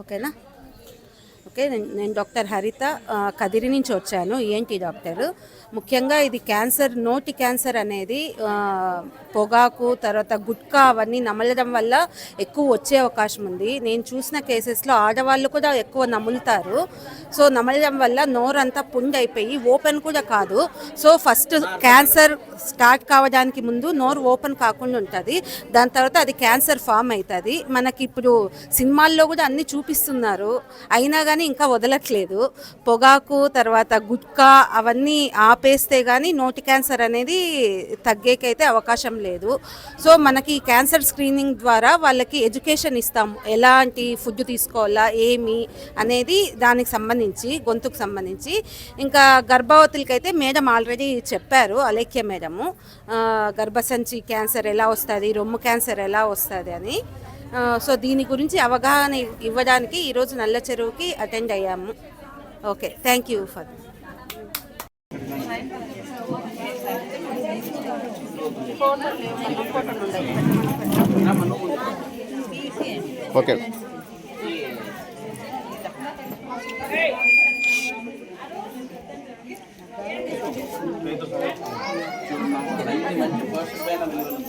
ఓకేనా ఓకే నేను- డాక్టర్ హరిత కదిరి నుంచి వచ్చాను ఏంటి డాక్టర్. ముఖ్యంగా ఇది క్యాన్సర్ నోటి క్యాన్సర్ అనేది పొగాకు తర్వాత గుట్కా అవన్నీ నమలడం వల్ల ఎక్కువ వచ్చే అవకాశం ఉంది. నేను చూసిన కేసెస్లో ఆడవాళ్ళు కూడా ఎక్కువ నములుతారు. సో నమలడం వల్ల నోరంతా పుండ్ అయిపోయి ఓపెన్ కూడా కాదు. సో ఫస్ట్ క్యాన్సర్ స్టార్ట్ కావడానికి ముందు నోరు ఓపెన్ కాకుండా ఉంటుంది. దాని తర్వాత అది క్యాన్సర్ ఫామ్ అవుతుంది మనకి ఇప్పుడు సినిమాల్లో కూడా అన్ని చూపిస్తున్నారు. అయినా కానీ ఇంకా వదలట్లేదు. పొగాకు తర్వాత గుట్కా అవన్నీ ఆపేస్తే కానీ నోటి క్యాన్సర్ అనేది తగ్గేకైతే అవకాశం లేదు. సో మనకి క్యాన్సర్ స్క్రీనింగ్ ద్వారా వాళ్ళకి ఎడ్యుకేషన్ ఇస్తాము. ఎలాంటి ఫుడ్ తీసుకోవాలా ఏమి అనేది దానికి సంబంధించి గొంతుకు సంబంధించి. ఇంకా గర్భవతులకైతే మేడం ఆల్రెడీ చెప్పారు అలేఖ్య మేడము. గర్భసంచి క్యాన్సర్ ఎలా వస్తుంది రొమ్ము క్యాన్సర్ ఎలా వస్తుంది అని. సో దీని గురించి అవగాహన ఇవ్వడానికి ఈరోజు నల్ల చెరువుకి అటెండ్ అయ్యాము. Okay thank you for okay. మంచి